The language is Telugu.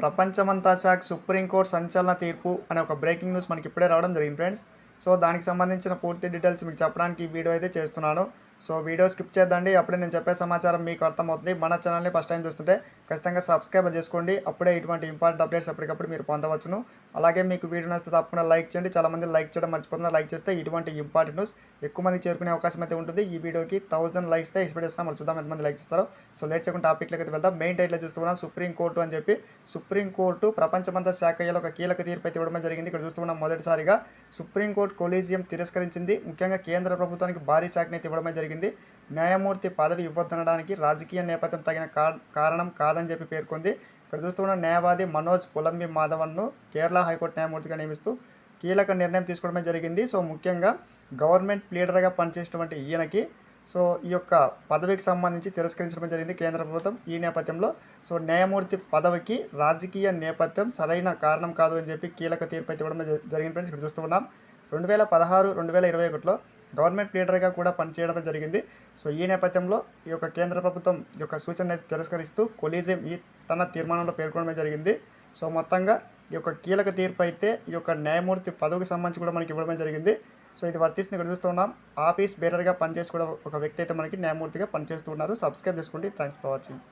ప్రపంచమంతా శాఖ సుప్రీంకోర్టు సంచలన తీర్పు అనే ఒక బ్రేకింగ్ న్యూస్ మనకి ఇప్పుడే రావడం జరిగింది ఫ్రెండ్స్. సో దానికి సంబంధించిన పూర్తి డీటెయిల్స్ మీకు చెప్పడానికి ఈ వీడియో అయితే చేస్తున్నాను. సో వీడియో స్కిప్ చేద్దండి. అప్పుడే నేను చెప్పే సమాచారం మీకు అర్థమవుతుంది. మన ఛానల్ని ఫస్ట్ టైం చూస్తుంటే ఖచ్చితంగా సబ్స్క్రైబ్ చేసుకోండి. అప్పుడే ఇటువంటి ఇంపార్టెంట్ అప్డేట్స్ ఎప్పటికప్పుడు మీరు పొందవచ్చును. అలాగే మీకు వీడియో నచ్చితే తప్పకుండా లైక్ చేయండి. చాలామంది లైక్ చేయడం మర్చిపోతున్నారు. లైక్ చేస్తే ఇటువంటి ఇంపార్టెంట్ న్యూస్ ఎక్కువ మంది చేరుకునే అవకాశం అయితే ఉంటుంది. ఈ వీడియోకి థౌసండ్ లైక్స్ అయితే ఎక్స్పెక్ట్ చేస్తాం మరి చూద్దాం ఎంతమంది లైక్ చేస్తారో సో లేట్ చేయకుండా టాపిక్లోకి అయితే వెళ్దాం. మెయిన్ టైట్లో చూస్తున్నాం. సుప్రీంకోర్టు అని చెప్పి. సుప్రీం కోర్టు ప్రపంచమంతా శాఖ ఒక కీలక తీర్పు అయితే ఇవ్వడం జరిగింది. ఇక్కడ చూస్తున్నాం మొదటిసారిగా సుప్రీంకోర్టు కొలీజియం తిరస్కరించింది. ముఖ్యంగా కేంద్ర ప్రభుత్వానికి భారీ శాఖని అయితే ఇవ్వడమే జరిగింది. న్యాయమూర్తి పదవి ఇవ్వద్దనడానికి రాజకీయ నేపథ్యం తగిన కా- కారణం కాదని చెప్పి పేర్కొంది. ఇక్కడ చూస్తున్న న్యాయవాది మనోజ్ పులంబి మాధవన్ను కేరళ హైకోర్టు న్యాయమూర్తిగా నియమిస్తూ కీలక నిర్ణయం తీసుకోవడమే జరిగింది. సో ముఖ్యంగా గవర్నమెంట్ లీడర్గా పనిచేసినటువంటి ఈయనకి సో ఈ యొక్క పదవికి సంబంధించి తిరస్కరించడం జరిగింది కేంద్ర ప్రభుత్వం ఈ నేపథ్యంలో. సో న్యాయమూర్తి పదవికి రాజకీయ నేపథ్యం సరైన కారణం కాదు అని చెప్పి కీలక తీర్పు అయితే ఇవ్వడం జరిగింది ఫ్రెండ్స్. ఇక్కడ చూస్తూ ఉన్నాం. రెండు వేల పదహారు రెండు వేల ఇరవై ఒకటిలో గవర్నమెంట్ లీడర్గా కూడా పనిచేయడం జరిగింది. సో ఈ నేపథ్యంలో ఈ యొక్క కేంద్ర ప్రభుత్వం ఈ యొక్క సూచన తిరస్కరిస్తూ కొలీజియం ఈ తన తీర్మానంలో పేర్కొనడం జరిగింది. సో మొత్తంగా ఈ యొక్క కీలక తీర్పు అయితే ఈ యొక్క న్యాయమూర్తి పదవికి సంబంధించి కూడా మనకి ఇవ్వడం జరిగింది. సో ఇది వర్తిస్తుంది. ఇక్కడ చూస్తున్నాం ఆఫీస్ బేరర్గా పనిచేసి కూడా ఒక వ్యక్తి అయితే మనకి న్యాయమూర్తిగా పనిచేస్తున్నారు సబ్స్క్రైబ్ చేసుకోండి. Thanks for watching.